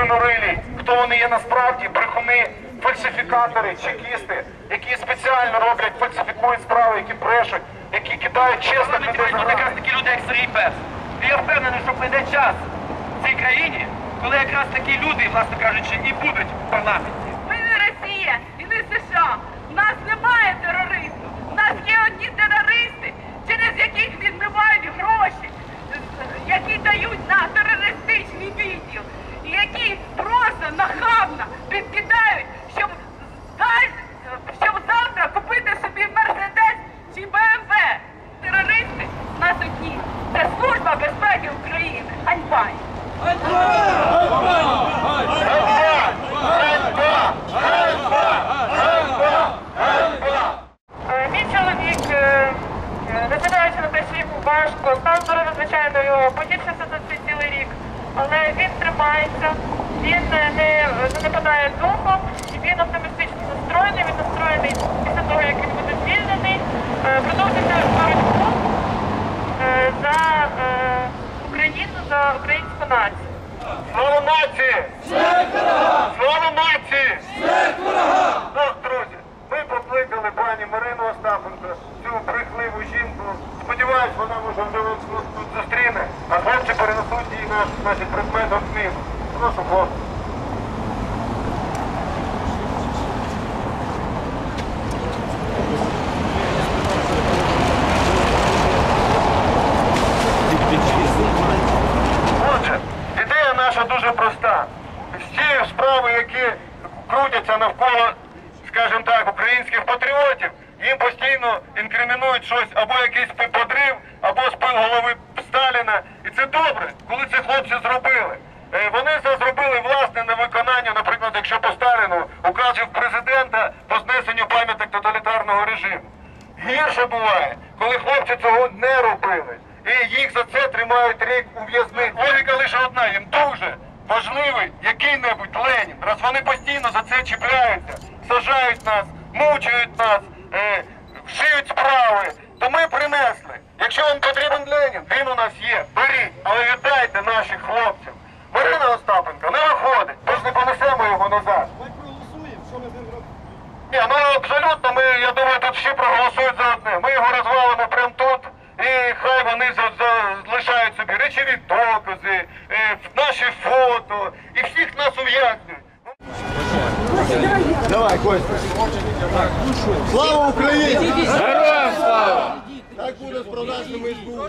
свинорилі, хто вони є насправді, брехуни, фальсифікатори, чекісти, які спеціально роблять, фальсифікують справи, які брешуть, які кидають чесно людей. Тут якраз такі люди, як Сергій Пес. І я впевнений, що прийде час в цій країні, коли якраз такі люди, власне кажучи, і будуть в парламенті. Ми не Росія і не США. У нас немає тероризму. У нас є одні терористи, через яких відмивають гроші, які дають на терористичний відділ, і які просто нахабно підкидають, щоб, щоб завтра купити собі Мерседес чи БМВ. Терористи у нас одні. Це служба безпеки України. Ганьба! Е, Мій чоловік, е, е, незважаючи на те, що йому важко, стан здоров'я, звичайно, його погіршився за цей цілий рік, але він тримається, він нападає духом, і він оптимістично настроєний, він настроєний після того, як він буде звільнений, е, продовжити боротьбу е, за е, Україну, за українську націю. Слава нації! Слава нації! Ну, друзі, ми покликали пані Марину Остапенко, цю брехливу жінку. Сподіваюсь, вона може вже вас тут зустріне, а хлопці перенесуть їй наш Всі справи, які крутяться навколо, скажімо так, українських патріотів, їм постійно інкримінують щось або якийсь подрив, або спил голови Сталіна. І це добре, коли це хлопці зробили. Е, Вони це зробили власне на виконання, наприклад, якщо по Сталіну указів президента по знесенню пам'яток тоталітарного режиму. Гірше буває, коли хлопці цього не робили. І їх за це тримають рік у в'язниці. Логіка лише одна, їм дуже важливий який-небудь Ленін. Раз вони постійно за це чіпляються, сажають нас, мучають нас, е, шиють справи, то ми принесли. Якщо вам потрібен Ленін, він у нас є. Беріть, але віддайте наших хлопців. Марина Остапенко не виходить, ми ж не понесемо його назад. Ні, ну абсолютно, ми, я думаю, тут всі проголосують за одне. Ми його розвалимо прямо тут, і хай вони за, за, лишають собі речові докази, е, наші фото, і всіх нас ув'язнюють. Давай, Костя. Слава Україні! Героям слава! Так буде з продажними СБУ.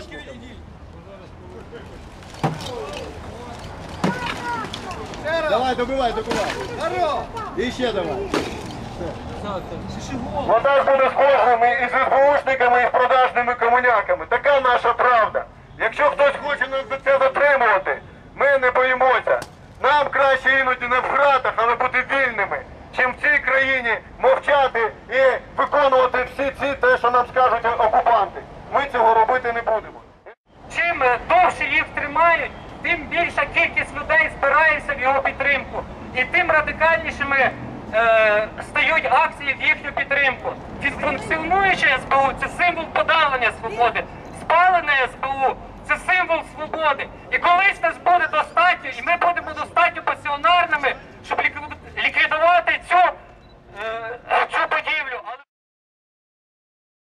Давай, добивай, добивай. І ще давай. Вода ж буде з кожними і з СБУшниками, і з продажними комуняками. Така наша правда. Якщо хтось хоче нас за це затримувати, ми не боїмося. Нам краще іноді не в гратах, але бути чим в цій країні мовчати і виконувати всі ці те, що нам скажуть окупанти. Ми цього робити не будемо. Чим е, довше їх тримають, тим більша кількість людей збирається в його підтримку. І тим радикальнішими е, стають акції в їхню підтримку. Функціонуюче СБУ це символ подавлення свободи. Спалене СБУ це символ свободи. І колись нас буде достатньо, і ми будемо достатньо пасіонарними,